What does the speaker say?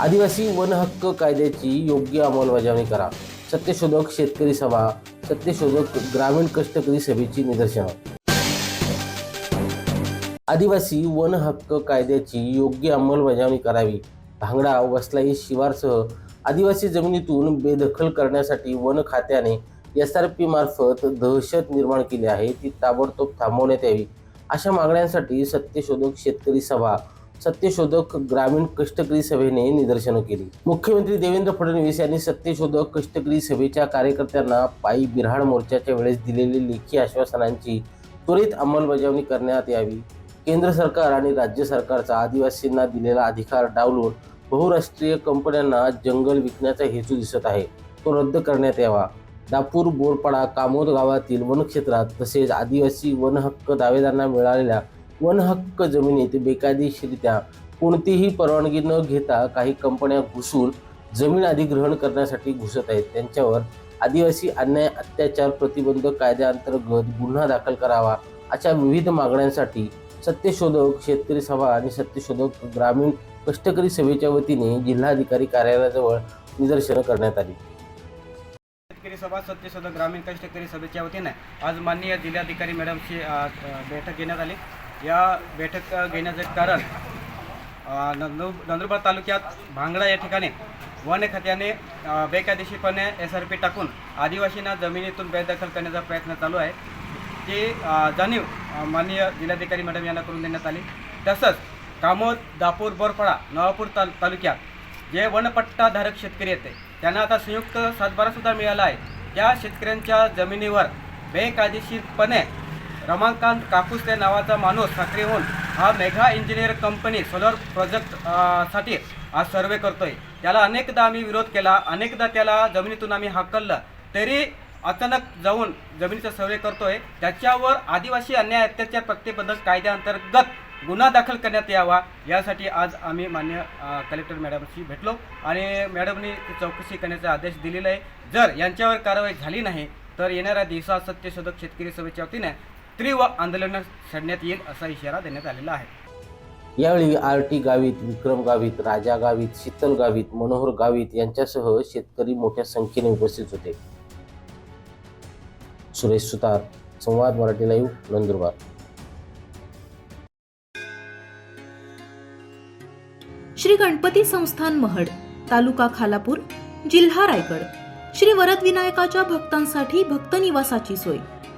आदिवासी वन हक्क कायद्याची योग्य अंमलबजावणी करा. सत्यशोधक शेतकरी सभा सत्यशोधक ग्रामीण कष्टकरी सभेची निदर्शनं. आदिवासी वन हक्क कायद्याची योग्य अंमलबजावणी करावी. भांगडा वसलाई शिवारसह आदिवासी जमिनीतून बेदखल करण्यासाठी वन खात्याने एस आर पी मार्फत दहशत निर्माण केली आहे. ती ताबडतोब थांबवण्यात यावी. अशा मागण्यांसाठी सत्यशोधक शेतकरी सभा सत्यशोधक ग्रामीण कष्टकरी सभेने निदर्शनं केली. मुख्यमंत्री देवेंद्र फडणवीस यांनी सत्यशोधक कष्टकरी सभेच्या कार्यकर्त्यांना पायी बिऱ्हाड मोर्चाच्या वेळेस दिलेली लेखी आश्वासनांची त्वरित अंमलबजावणी करण्यात यावी. केंद्र सरकार आणि राज्य सरकारचा आदिवासींना दिलेला अधिकार डावलून बहुराष्ट्रीय कंपन्यांना जंगल विकण्याचा हेतू दिसत आहे. तो रद्द करण्यात यावा. दापूर बोरपाडा कामोद गावातील वनक्षेत्रात तसेच आदिवासी वनहक्क दावेदारांना मिळालेल्या वनहक्क जमिनीत बेकायदेशीरित्या कोणतीही परवानगी न घेता काही कंपन्या घुसून जमीन अधिग्रहण करण्यासाठी घुसत आहेत. त्यांच्यावर आदिवासी अन्याय अत्याचार प्रतिबंध कायद्याअंतर्गत गुन्हा दाखल करावा अशा विविध मागण्यांसाठी सत्यशोधक शेतकरी सभा आणि सत्यशोधक ग्रामीण कष्टकरी सभेच्या वतीने जिल्हाधिकारी कार्यालयाजवळ निदर्शनं करण्यात आली. शेतकरी सभा सत्यशोधक ग्रामीण कष्टकरी सभेच्या वतीने आज माननीय जिल्हाधिकारी मॅडमची बैठक घेण्यात आली. या बैठक घेण्याचे कारण नंदुर नंदुरबार तालुक्यात भांगडा या ठिकाणी वन खात्याने बेकायदेशीरपणे एस आर पी टाकून आदिवासींना जमिनीतून बेदखल करण्याचा प्रयत्न चालू आहे. ती जाणीव माननीय जिल्हाधिकारी मॅडम यांना करून देण्यात आली. तसंच कामोद दापूर बोरफळा नवापूर ताल तालुक्यात जे वनपट्टाधारक शेतकरी येते त्यांना आता संयुक्त सातबारासुद्धा मिळाला आहे. त्या शेतकऱ्यांच्या जमिनीवर बेकायदेशीरपणे रमाकांत काकुस्ते नावाचा माणूस सक्रिय होऊन हा मेघा इंजिनियर कंपनी सोलर प्रोजेक्टसाठी आज सर्वे करतोय. त्याला अनेकदा आम्ही विरोध केला अनेकदा त्याला जमिनीतून आम्ही हाकललं तरी अचानक जाऊन जमिनीचा सर्वे करतोय. त्याच्यावर आदिवासी अन्याय अत्याचार प्रतिबंधक कायद्याअंतर्गत गुन्हा दाखल करण्यात यावा यासाठी आज आम्ही मान्य कलेक्टर मॅडमशी भेटलो. आणि मॅडमनी ती चौकशी करण्याचा आदेश दिलेला आहे. जर यांच्यावर कारवाई झाली नाही तर येणाऱ्या दिवसात सत्यशोधक शेतकरी सभेच्या वतीने तीव्र आंदोलन छेडण्यात येईल असा इशारा देण्यात आलेला आहे. यावेळी आर टी गावित विक्रम गावित राजा गावित शीतल गावित मनोहर गावित यांच्यासह शेतकरी मोठ्या संख्येने उपस्थित होते. सुरेश सुतार संवाद मराठी लाईव्ह नंदुरबार. श्री गणपती संस्थान महड तालुका खालापूर जिल्हा रायगड. श्री वरद विनायकाच्या भक्तांसाठी भक्त निवासाची सोय.